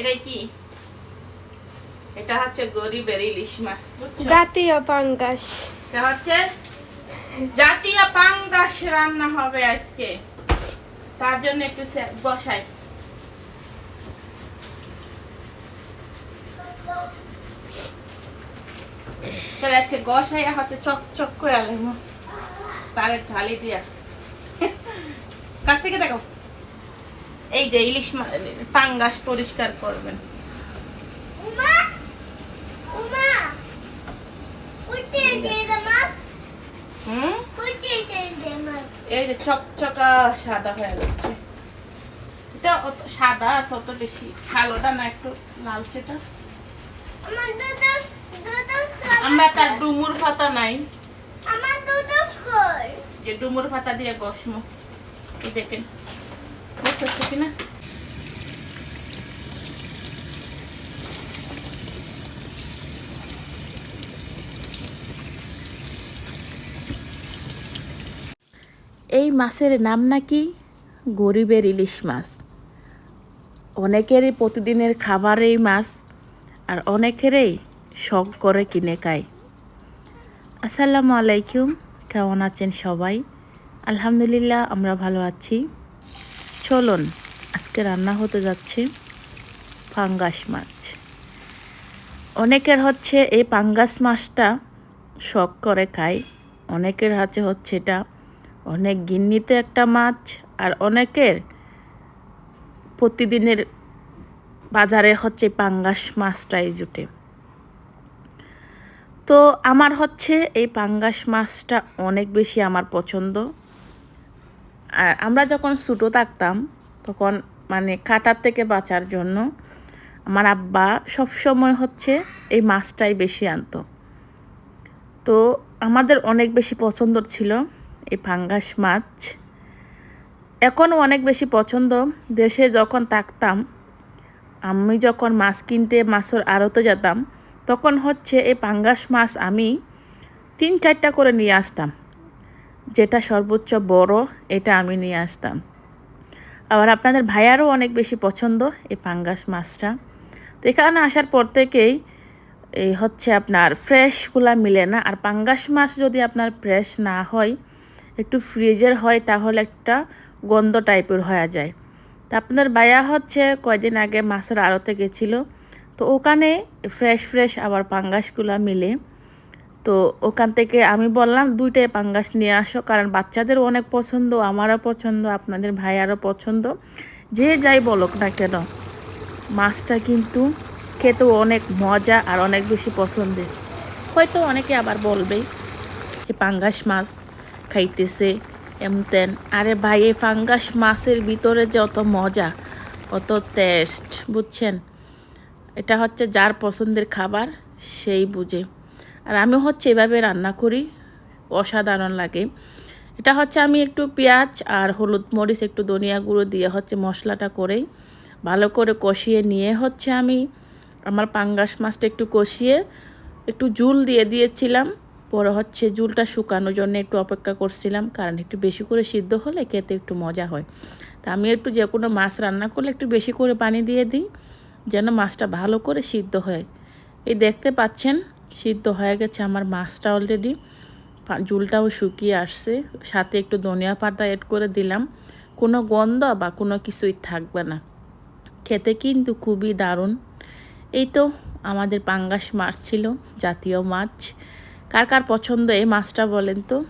এটা কি? এটা হচ্ছে গরিবের ইলিশ মাছ জাতীয় পাঙ্গাস। এটা হচ্ছে জাতীয় পাঙ্গাস রান্না হবে আজকে। তার জন্য একটু বসাই। তাহলে আজকে গসাই হাতে চক চক করে আলাম তারে ঝালি দিয়া। কাছ থেকে দেখো। এই যে ইলিশ পাঙ্গাস পরিষ্কার করবেন। এই যে চকচকা সাদা হয়ে যাচ্ছে। এটা অত সাদা আছে অত বেশি কালোটা না একটু দুধ দুধ আমরা তার ডুমুর পাতা নাই। যে ডুমুর পাতা দিয়ে গসমো দেখেন। এই মাছের নাম নাকি গরিবের ইলিশ মাছ। অনেকেরই প্রতিদিনের খাবার এই মাছ, আর অনেকেরই শখ করে কিনে খায়। আসসালামু আলাইকুম, কেমন আছেন সবাই? আলহামদুলিল্লাহ, আমরা ভালো আছি। চলুন, আজকে রান্না হতে যাচ্ছে পাঙ্গাস মাছ। অনেকের হচ্ছে এই পাঙ্গাস মাছটা শখ করে খায়, অনেকের হাতে হচ্ছে এটা। অনেক গিন্নিতে একটা মাছ, আর অনেকের প্রতিদিনের বাজারে হচ্ছে পাঙ্গাস মাছটাই জুটে। তো আমার হচ্ছে এই পাঙ্গাস মাছটা অনেক বেশি আমার পছন্দ। আর আমরা যখন ছোটো থাকতাম, তখন মানে কাটার থেকে বাঁচার জন্য আমার আব্বা সবসময় হচ্ছে এই মাছটাই বেশি আনতো। তো আমাদের অনেক বেশি পছন্দ ছিল এই পাঙ্গাস মাছ। এখনও অনেক বেশি পছন্দ। দেশে যখন থাকতাম, আমি যখন মাছ কিনতে মাছের আড়তে যেতাম, তখন হচ্ছে এই পাঙ্গাস মাছ আমি তিন চারটা করে নিয়ে আসতাম। যেটা সর্বোচ্চ বড়, এটা আমি নিয়ে আসতাম। আবার আপনাদের ভাইয়ারও অনেক বেশি পছন্দ এই পাঙ্গাস মাছটা। তো এখানে আসার পর থেকেই এই হচ্ছে আপনার ফ্রেশগুলা মিলে না। আর পাঙ্গাস মাছ যদি আপনার ফ্রেশ না হয়, একটু ফ্রিজের হয়, তাহলে একটা গন্ধ টাইপের হয়ে যায়। তা আপনার ভাইয়া হচ্ছে কয়দিন আগে মাছের আড়তে গেছিল। তো ওখানে ফ্রেশ ফ্রেশ আবার পাঙ্গাসগুলা মিলে তো ওখান থেকে আমি বললাম, দুইটাই পাঙ্গাস নিয়ে আসো, কারণ বাচ্চাদের অনেক পছন্দ, আমারও পছন্দ, আপনাদের ভাইয়ারও পছন্দ। যে যাই বলক না কেন, মাছটা কিন্তু খেতেও অনেক মজা আর অনেক বেশি পছন্দের। হয়তো অনেকে আবার বলবে এই পাঙ্গাস মাছ খাইতেছে, এমতেন। আরে ভাই, এই পাঙ্গাস মাছের ভিতরে যে অত মজা, অত টেস্ট বুঝছেন? এটা হচ্ছে যার পছন্দের খাবার, সেই বুঝে। আর আমি হচ্ছে এভাবে রান্না করি, অসাধারণ লাগে। এটা হচ্ছে আমি একটু পেঁয়াজ আর হলুদ মরিচ, একটু ধনিয়া গুঁড়ো দিয়ে হচ্ছে মশলাটা করেই ভালো করে কষিয়ে নিয়ে হচ্ছে আমি আমার পাঙ্গাস মাছটা একটু কষিয়ে একটু জুল দিয়ে দিয়েছিলাম। পরে হচ্ছে জুলটা শুকানোর জন্য একটু অপেক্ষা করছিলাম, কারণ একটু বেশি করে সিদ্ধ হলে খেতে একটু মজা হয়। তা আমি একটু যে কোনো মাছ রান্না করলে একটু বেশি করে পানি দিয়ে দিই, যেন মাছটা ভালো করে সিদ্ধ হয়। এই দেখতে পাচ্ছেন সিদ্ধ হয়ে গেছে আমার মাছটা অলরেডি জুলটাও শুকিয়ে আসছে। সাথে একটু ধনিয়া পাতা অ্যাড করে দিলাম। কোনো গন্ধ বা কোনো কিছুই থাকবে না। খেতে কিন্তু খুবই দারুণ। এই তো আমাদের পাঙ্গাস মাছ ছিল, জাতীয় মাছ। কার কার পছন্দ এই মাছটা বলেন তো?